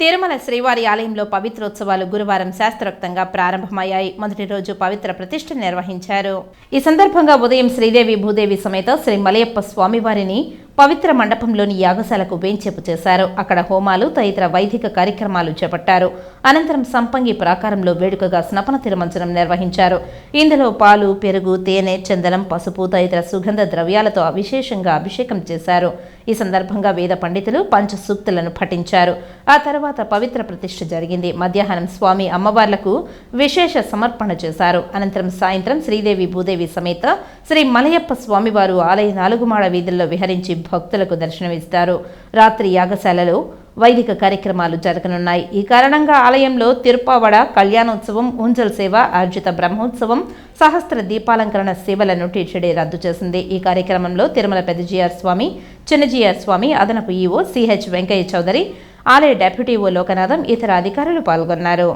తిరుమల శ్రీవారి ఆలయంలో పవిత్రోత్సవాలు గురువారం శాస్త్రోక్తంగా ప్రారంభమయ్యాయి. మొదటి రోజు పవిత్ర ప్రతిష్ఠ నిర్వహించారు. ఈ సందర్భంగా ఉదయం శ్రీదేవి భూదేవి సమేత శ్రీ మలయప్ప స్వామివారిని పవిత్ర మండపంలోని యాగశాలకు వేంచేపు చేశారు. అక్కడ హోమాలు తదితర వైదిక కార్యక్రమాలు చేపట్టారు. అనంతరం సంపంగి ప్రాకారంలో వేడుకగా స్నపన తిరుమంచనం నిర్వహించారు. ఇందులో పాలు పెరుగు తేనె చందనం పసుపు తదితర సుగంధ ద్రవ్యాలతో విశేషంగా అభిషేకం చేశారు. ఈ సందర్భంగా వేద పండితులు పంచ సూక్తులను పఠించారు. ఆ తర్వాత పవిత్ర ప్రతిష్ఠ జరిగింది. మధ్యాహ్నం స్వామి అమ్మవార్లకు విశేష సమర్పణ చేశారు. అనంతరం సాయంత్రం శ్రీదేవి భూదేవి సమేత శ్రీ మలయప్ప స్వామివారు ఆలయ నాలుగుమాడ వీధుల్లో విహరించి భక్తులకు దర్శనమిస్తారు. రాత్రి యాగశాలలో వైదిక కార్యక్రమాలు జరగనున్నాయి. ఈ కారణంగా ఆలయంలో తిరుపావడ కళ్యాణోత్సవం ఊంజల్ సేవ ఆర్జిత బ్రహ్మోత్సవం సహస్ర దీపాలంకరణ సేవలను టీటీడీ రద్దు చేసింది. ఈ కార్యక్రమంలో తిరుమల పెద్దజీఆర్ స్వామి చిన్నజీఆర్ స్వామి అదనపు ఈవో సిహెచ్ వెంకయ్య చౌదరి ఆలయ డెప్యూటీ ఓ. లోకనాథం ఇతర అధికారులు పాల్గొన్నారు.